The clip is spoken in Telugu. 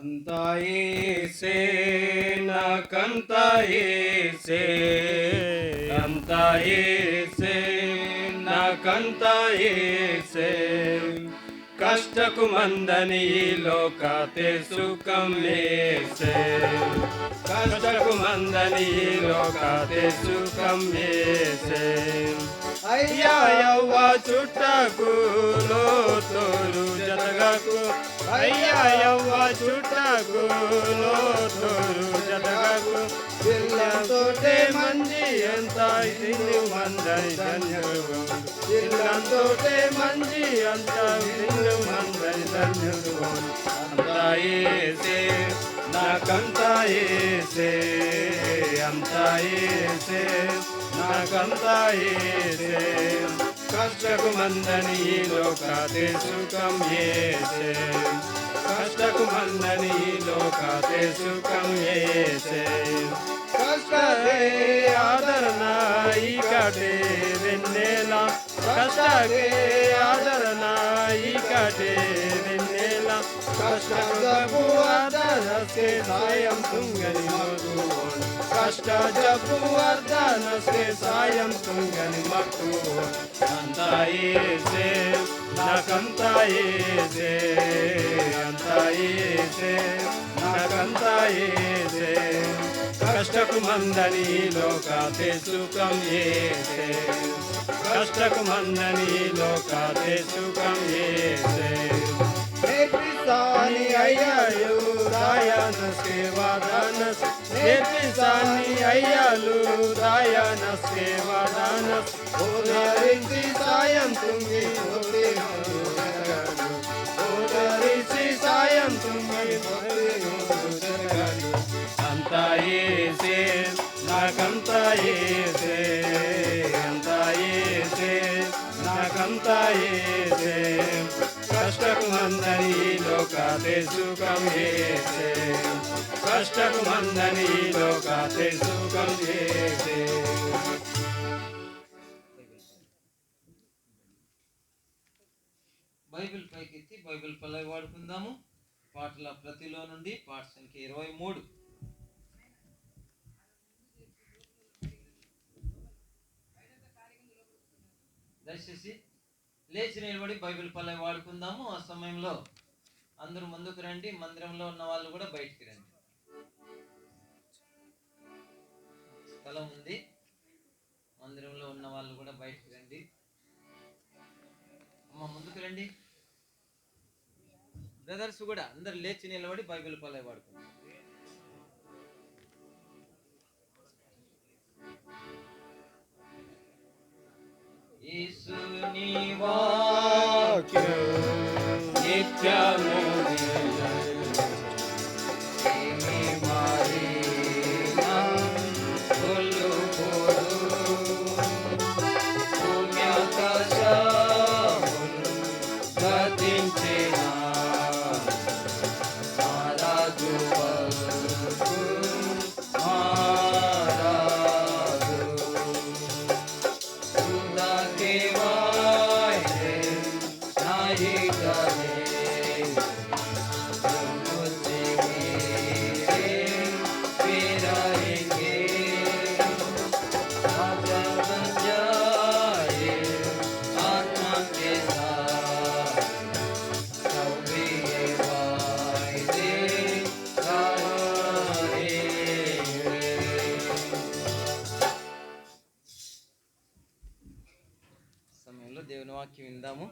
అంతా ఏసే నాకంతా ఏసే అంతా ఏసే కష్టకు మందని లోకతే సుఖం లేసే. కష్టకు మందని లోకతే సుఖం లేసే. అయ్యా యవ్వ చుట్టకు లో తోరు జతగకు ಅಯ್ಯ ಯವ್ವ ಚುಟಕು ಲೋಟರು ಜದಗಕು ಇಲ್ಲ ತೋಟೆ ಮಂದಿ ಅಂತ ಇನ್ನು ಮಂದೈ ಧನ್ಯರು ಇಲ್ಲ ತೋಟೆ ಮಂದಿ ಅಂತ ಇನ್ನು ಮಂದೈ ಧನ್ಯರು ಅಂತಾಯೇಸೆ ನಾಕಂತಾಯೇಸೆ ಅಂತಾಯೇಸೆ ನಾಕಂತಾಯೇಸೆ నాకంతా ఏసే కష్టకు మందని ఈ లోకాతే సుఖం ఏసే. కష్టకు మందని ఈ లోకాతే సుఖం ఏసే. కష్టరే ఆదరణ ఈ కటే వెన్నెల. కష్టగే ఆదరణ ఈ కటే వెన్నెల కష్టకు ఆదరసే సాయం తుంగని మగు కష్ట జబ్బు వర్ధనసే సాయం తుంగని మగువన్ అంతా ఏసే నాకంతా ఏసే అంతా ఏసే నాకంతా కష్టకు మందని లోకాతే సుఖం ఏసే కష్టకు మందని లోకాతే సుఖం ఏసే దాయాన సేవాదానస్ నేర్పిస్తాని అయ్యాలు దాయాన సేవాదానస్ ఓదారించి సాయం తుంగి మందని లోక సుఖం చేసే. కష్టకు మందని లోక సుఖం చేసే. బైబిల్ పైకి ఎత్తి బైబిల్ పల్లవి వాడుకుందాము. పాటల ప్రతిలో నుండి పాట సంఖ్య ఇరవై మూడు. దయచేసి లేచి నిలబడి బైబిల్ పల్లె వాడుకుందాము. ఆ సమయంలో అందరూ ముందుకు రండి. మందిరంలో ఉన్న వాళ్ళు కూడా బయటికి రండి. స్థలం ఉంది. మందిరంలో ఉన్న వాళ్ళు కూడా బయటికి రండి. అమ్మ ముందుకు రండి. బ్రదర్స్ కూడా అందరు లేచి నిలబడి బైబిల్ にはきゅうにちゃむに దేవుని వాక్యం విందాము.